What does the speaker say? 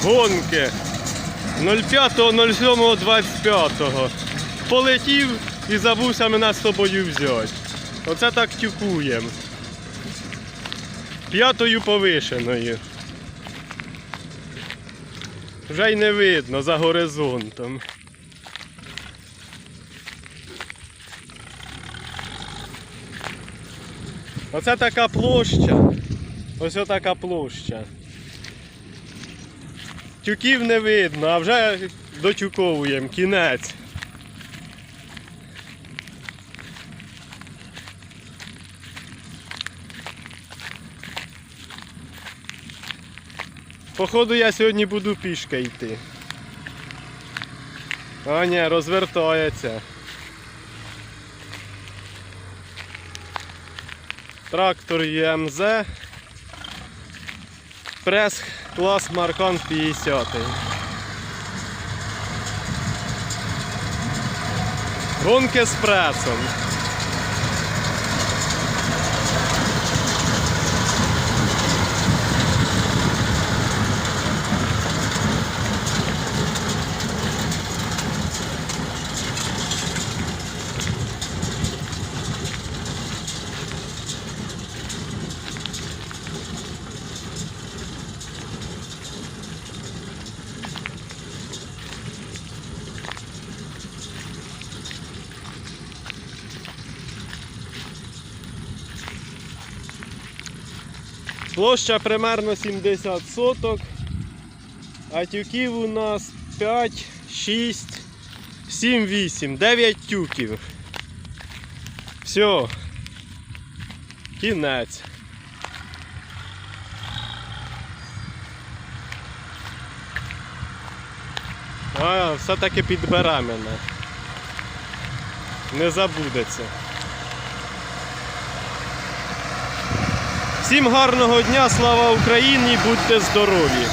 Гонки. 05.07.25. Полетів і забувся мене з собою взяти. Оце так тюкуємо. П'ятою повишеною. Вже й не видно за горизонтом. Оце така площа. Ось така площа. Тюків не видно, а вже дотюковуємо, кінець. Походу я сьогодні буду пішки йти. А ні, розвертається. Трактор ЮМЗ. Прес клас Маркан 50. Гонки з пресом. Площа примерно 70 соток. А тюків у нас 5, 6, 7, 8, 9 тюків. Все. Кінець. А, все-таки підбере мене. Не забудеться. Всім гарного дня, слава Україні, будьте здорові!